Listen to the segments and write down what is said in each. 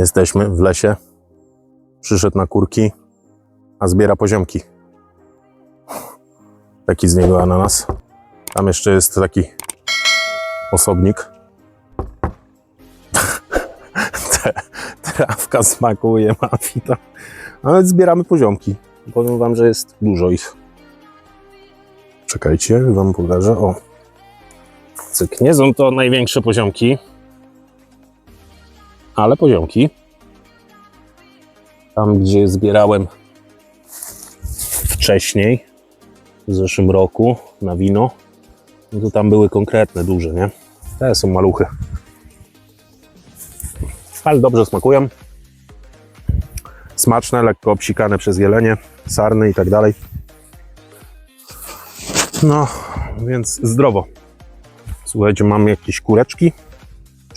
Jesteśmy w lesie. Przyszedł na kurki, a zbiera poziomki. Taki z niego ananas. Tam jeszcze jest taki osobnik. Trawka smakuje, mafita. Ale zbieramy poziomki. Powiem wam, że jest dużo ich. Czekajcie, wam pokażę. O. Cyk. Nie są to największe poziomki, ale poziomki. Tam, gdzie zbierałem wcześniej, w zeszłym roku na wino, no to tam były konkretne, duże, nie? Te są maluchy. Ale dobrze smakują. Smaczne, lekko obsikane przez jelenie, sarny i tak dalej. No, więc zdrowo. Słuchajcie, mam jakieś kureczki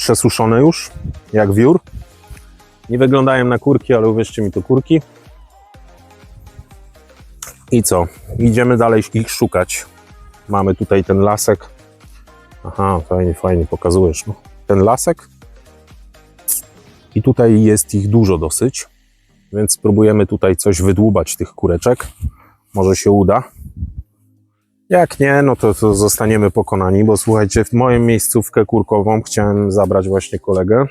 przesuszone już, jak wiór. Nie wyglądają na kurki, ale uwierzcie mi, to kurki. I co? Idziemy dalej ich szukać. Mamy tutaj ten lasek. Aha, fajnie, fajnie pokazujesz. No. Ten lasek. I tutaj jest ich dużo dosyć, więc spróbujemy tutaj coś wydłubać tych kureczek. Może się uda. Jak nie, no to, to zostaniemy pokonani, bo słuchajcie, w moją miejscówkę kurkową chciałem zabrać właśnie kolegę,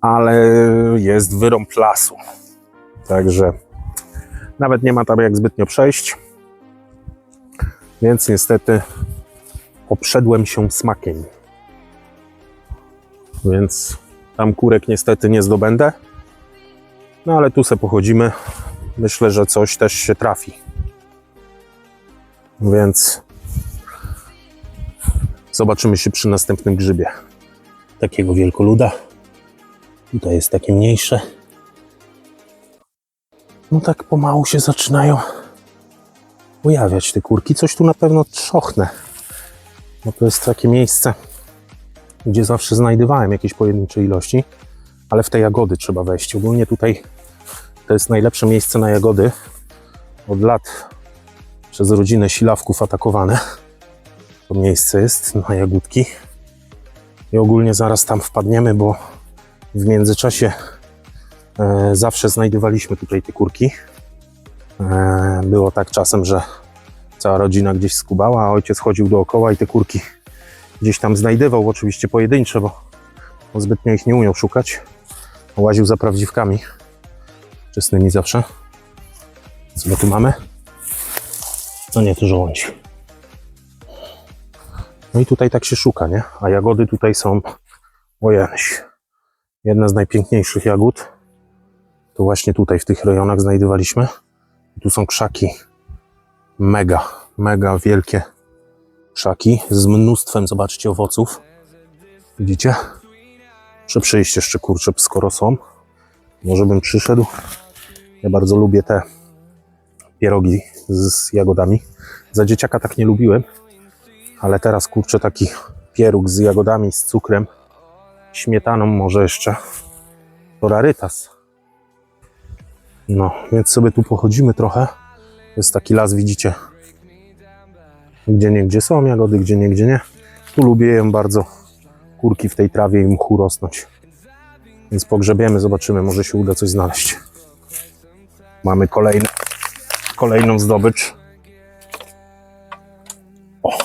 ale jest wyrąb lasu. Także nawet nie ma tam jak zbytnio przejść. Więc niestety obszedłem się smakiem. Więc tam kurek niestety nie zdobędę. No ale tu se pochodzimy. Myślę, że coś też się trafi. Więc zobaczymy się przy następnym grzybie. Takiego wielkoluda. Tutaj jest takie mniejsze. No tak pomału się zaczynają pojawiać te kurki. Coś tu na pewno trzochnę. Bo to jest takie miejsce, gdzie zawsze znajdowałem jakieś pojedyncze ilości, ale w te jagody trzeba wejść. Ogólnie tutaj to jest najlepsze miejsce na jagody. Od lat przez rodzinę silawków atakowane. To miejsce jest na jagódki. I ogólnie zaraz tam wpadniemy, bo w międzyczasie e, zawsze znajdowaliśmy tutaj te kurki. E, było tak czasem, że cała rodzina gdzieś skubała, a ojciec chodził dookoła i te kurki gdzieś tam znajdywał, oczywiście pojedyncze, bo on zbytnio ich nie umiał szukać. Łaził za prawdziwkami, wczesnymi zawsze. Co my tu mamy? No nie, to żołądź. No i tutaj tak się szuka, nie? A jagody tutaj są ojęś. Jedna z najpiękniejszych jagód. To właśnie tutaj w tych rejonach znajdowaliśmy. Tu są krzaki. Mega, mega wielkie krzaki z mnóstwem, zobaczcie, owoców. Widzicie? Muszę przyjść jeszcze, kurczę, skoro są. Może bym przyszedł. Ja bardzo lubię te pierogi z jagodami. Za dzieciaka tak nie lubiłem, ale teraz kurczę taki pieróg z jagodami, z cukrem, śmietaną może jeszcze. To rarytas. No, więc sobie tu pochodzimy trochę. Jest taki las, widzicie. Gdzie nie gdzie są jagody, gdzie nie gdzie nie. Tu lubię ją bardzo. Kurki w tej trawie i mchu rosnąć. Więc pogrzebiemy, zobaczymy, może się uda coś znaleźć. Mamy kolejne kolejną zdobycz. O.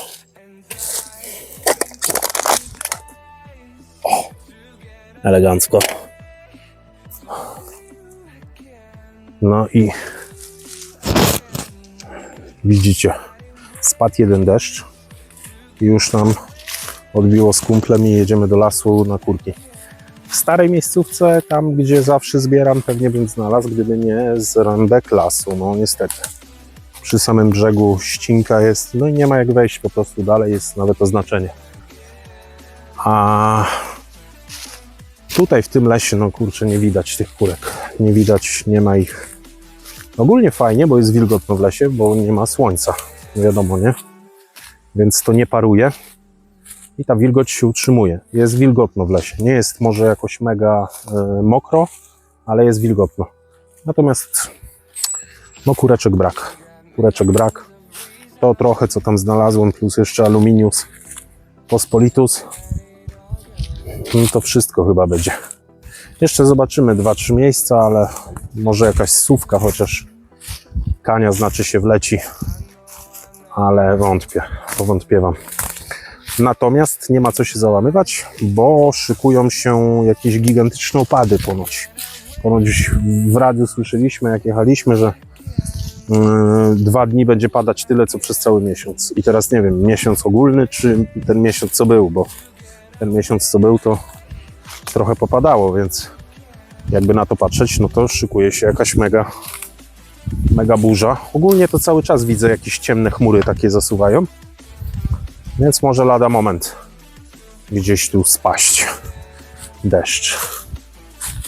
O. Elegancko. No i widzicie, spadł jeden deszcz już nam odbiło z kumplem i jedziemy do lasu na kurki. W starej miejscówce, tam gdzie zawsze zbieram, pewnie bym znalazł, gdyby nie zrębek lasu, no niestety. Przy samym brzegu ścinka jest, no i nie ma jak wejść po prostu dalej, jest nawet oznaczenie. A tutaj w tym lesie, no kurczę, nie widać tych kurek. Nie widać, nie ma ich. Ogólnie fajnie, bo jest wilgotno w lesie, bo nie ma słońca, wiadomo, nie? Więc to nie paruje i ta wilgoć się utrzymuje. Jest wilgotno w lesie. Nie jest może jakoś mega e, mokro, ale jest wilgotno. Natomiast no kureczek brak. Kureczek brak. To trochę co tam znalazłem, plus jeszcze aluminius pospolitus. No to wszystko chyba będzie. Jeszcze zobaczymy dwa, trzy miejsca, ale może jakaś słówka chociaż. Kania znaczy się wleci, ale wątpię, powątpiewam. Natomiast nie ma co się załamywać, bo szykują się jakieś gigantyczne opady ponoć. Ponoć w radiu słyszeliśmy, jak jechaliśmy, że yy, dwa dni będzie padać tyle, co przez cały miesiąc. I teraz nie wiem, miesiąc ogólny, czy ten miesiąc, co był, bo ten miesiąc, co był, to trochę popadało, więc jakby na to patrzeć, no to szykuje się jakaś mega, mega burza. Ogólnie to cały czas widzę jakieś ciemne chmury takie zasuwają, więc może lada moment gdzieś tu spaść deszcz.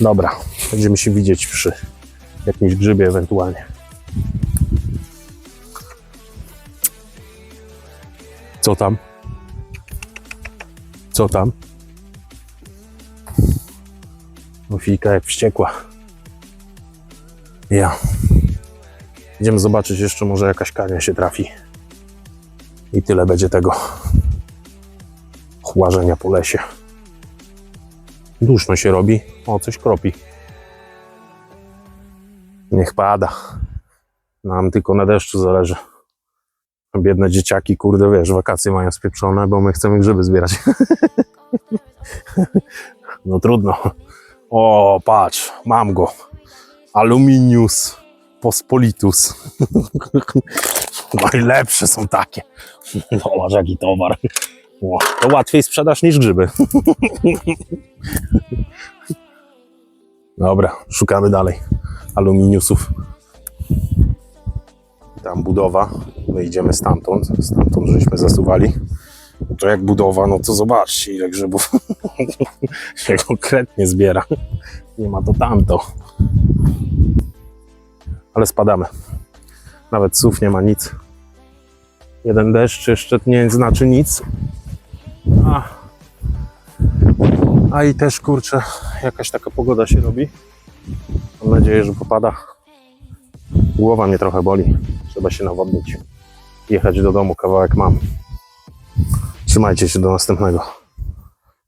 Dobra, będziemy się widzieć przy jakimś grzybie ewentualnie. Co tam? Co tam? Mofijka jak wściekła. Ja. Idziemy zobaczyć jeszcze, może jakaś kania się trafi. I tyle będzie tego chłażenia po lesie. Duszno się robi. O, coś kropi. Niech pada. Nam tylko na deszczu zależy. Biedne dzieciaki, kurde, wiesz, wakacje mają spieprzone, bo my chcemy grzyby zbierać. no trudno. O, patrz, mam go. Aluminius Pospolitus. Najlepsze są takie. Zobacz, jaki towar. To łatwiej sprzedaż niż grzyby. Dobra, szukamy dalej aluminiusów. Tam budowa. My idziemy stamtąd. Stamtąd żeśmy zasuwali. To jak budowa, no to zobaczcie ile grzybów się konkretnie zbiera. Nie ma to tamto. Ale spadamy. Nawet słów nie ma nic. Jeden deszcz jeszcze nie znaczy nic. A, a i też kurczę, jakaś taka pogoda się robi. Mam nadzieję, że popada. Głowa mnie trochę boli. Trzeba się nawodnić. Jechać do domu, kawałek mam. Trzymajcie się do następnego.